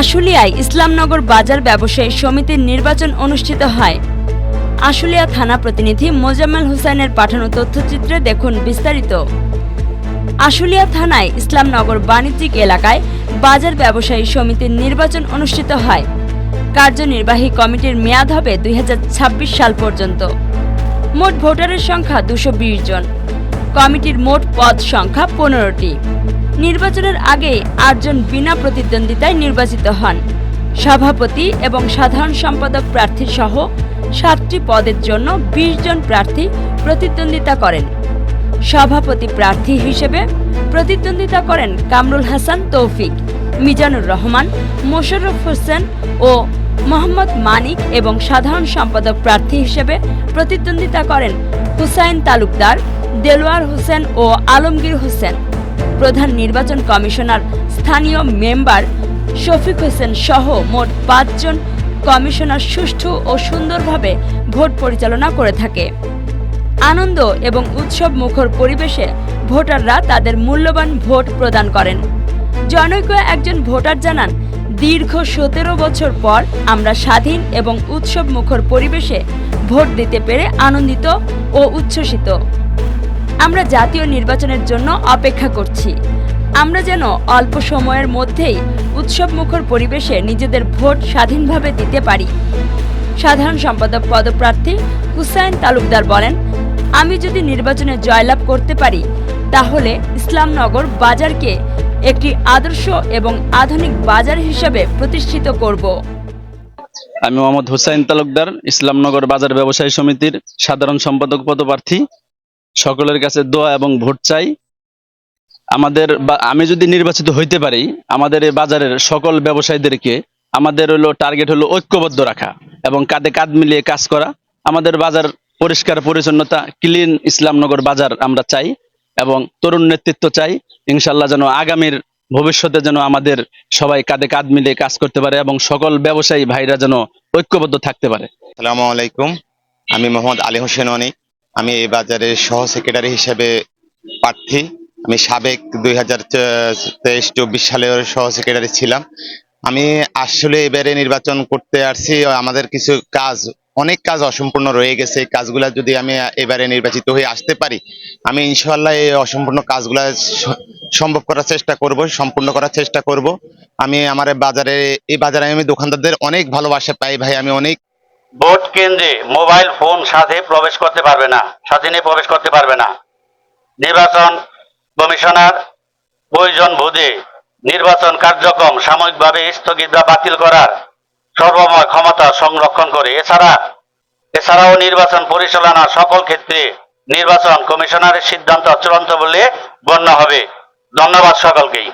আশুলিয়ায় ইসলামনগর বাজার ব্যবসায়ী সমিতির নির্বাচন অনুষ্ঠিত হয়। আশুলিয়া থানা প্রতিনিধি মোজাম্মেল হোসেনের পাঠানো তথ্যচিত্রে দেখুন বিস্তারিত। আশুলিয়া থানায় ইসলামনগর বাণিজ্যিক এলাকায় বাজার ব্যবসায়ী সমিতির নির্বাচন অনুষ্ঠিত হয়। কার্যনির্বাহী কমিটির মেয়াদ হবে দুই হাজার ছাব্বিশ সাল পর্যন্ত। মোট ভোটারের সংখ্যা দুশো জন। কমিটির মোট পদ সংখ্যা পনেরোটি। নির্বাচনের আগে আটজন বিনা প্রতিদ্বন্দ্বিতায় নির্বাচিত হন। সভাপতি এবং সাধারণ সম্পাদক প্রার্থী সহ সাতটি পদের জন্য বিশ জন প্রার্থী প্রতিদ্বন্দ্বিতা করেন। সভাপতি প্রার্থী হিসেবে প্রতিদ্বন্দ্বিতা করেন কামরুল হাসান তৌফিক, মিজানুর রহমান, মোশাররফ হোসেন ও মোহাম্মদ মানিক এবং সাধারণ সম্পাদক প্রার্থী হিসেবে প্রতিদ্বন্দ্বিতা করেন হুসাইন তালুকদার, দেলোয়ার হোসেন ও আলমগীর হোসেন। প্রধান নির্বাচন কমিশনার স্থানীয় মেম্বার শফিক হোসেন সহ মোট পাঁচজন কমিশনার সুষ্ঠু ও সুন্দরভাবে ভোট পরিচালনা করে থাকে। আনন্দ এবং উৎসব মুখর পরিবেশে ভোটাররা তাদের মূল্যবান ভোট প্রদান করেন। জনৈক একজন ভোটার জানান, দীর্ঘ সতেরো বছর পর আমরা স্বাধীন এবং উৎসব মুখর পরিবেশে ভোট দিতে পেরে আনন্দিত ও উচ্ছ্বসিত। আমরা জাতীয় নির্বাচনের জন্য অপেক্ষা করছি। আমরা যেন অল্প সময়ের মধ্যেই উৎসব মুখর পরিবেশে নিজেদের ভোট স্বাধীনভাবে দিতে পারি। সাধারণ সম্পাদক পদপ্রার্থী হুসাইন তালুকদার বলেন, আমি যদি নির্বাচনে জয়লাভ করতে পারি, তাহলে ইসলামনগর বাজারকে একটি আদর্শ এবং আধুনিক বাজার হিসেবে প্রতিষ্ঠিত করব। আমি মোহাম্মদ হুসাইন তালুকদার, ইসলামনগর বাজার ব্যবসায়ী সমিতির সাধারণ সম্পাদক পদপ্রার্থী। সকলের কাছে দোয়া এবং ভোট চাই। আমাদের আমি যদি নির্বাচিত হইতে পারি, আমাদের এই বাজারের সকল ব্যবসায়ীদেরকে আমাদের হলো টার্গেট হলো ঐক্যবদ্ধ রাখা এবং কাঁধে কাঁধ মিলিয়ে কাজ করা। আমাদের বাজার পরিষ্কার পরিচ্ছন্নতা ক্লিন ইসলামনগর বাজার আমরা চাই এবং তরুণ নেতৃত্ব চাই। ইনশাল্লাহ যেন আগামীর ভবিষ্যতে যেন আমাদের সবাই কাঁধে কাঁধ মিলিয়ে কাজ করতে পারে এবং সকল ব্যবসায়ী ভাইরা যেন ঐক্যবদ্ধ থাকতে পারে। আসসালামু আলাইকুম। আমি মোহাম্মদ আলী হোসেন অনিক। আমি এই বাজারের সহ সেক্রেটারি হিসেবে প্রার্থী। আমি সাবেক দুই হাজার তেইশ, চব্বিশ সালের সহ সেক্রেটারি ছিলাম। আমি আসলে এবারে নির্বাচন করতে আসছি। আমাদের কিছু কাজ, অনেক কাজ অসম্পূর্ণ রয়ে গেছে। কাজগুলা যদি আমি এবারে নির্বাচিত হয়ে আসতে পারি, আমি ইনশাল্লাহ এই অসম্পূর্ণ কাজগুলা সম্ভব করার চেষ্টা করব, সম্পূর্ণ করার চেষ্টা করব। আমি আমার বাজারে, এই বাজারে আমি দোকানদারদের অনেক ভালোবাসা পাই ভাই। আমি অনেক ভোট কেন্দ্রে মোবাইল ফোন সাথে প্রবেশ করতে পারবে না, সাথে নিয়ে প্রবেশ করতে পারবে না। নির্বাচন কমিশনার প্রয়োজন বোধে নির্বাচন কার্যক্রম সাময়িকভাবে স্থগিত বা বাতিল করার সর্বময় ক্ষমতা সংরক্ষণ করে। এছাড়া, এছাড়াও নির্বাচন পরিচালনা সকল ক্ষেত্রে নির্বাচন কমিশনারের সিদ্ধান্ত চূড়ান্ত বলে গণ্য হবে। ধন্যবাদ সকলকেই।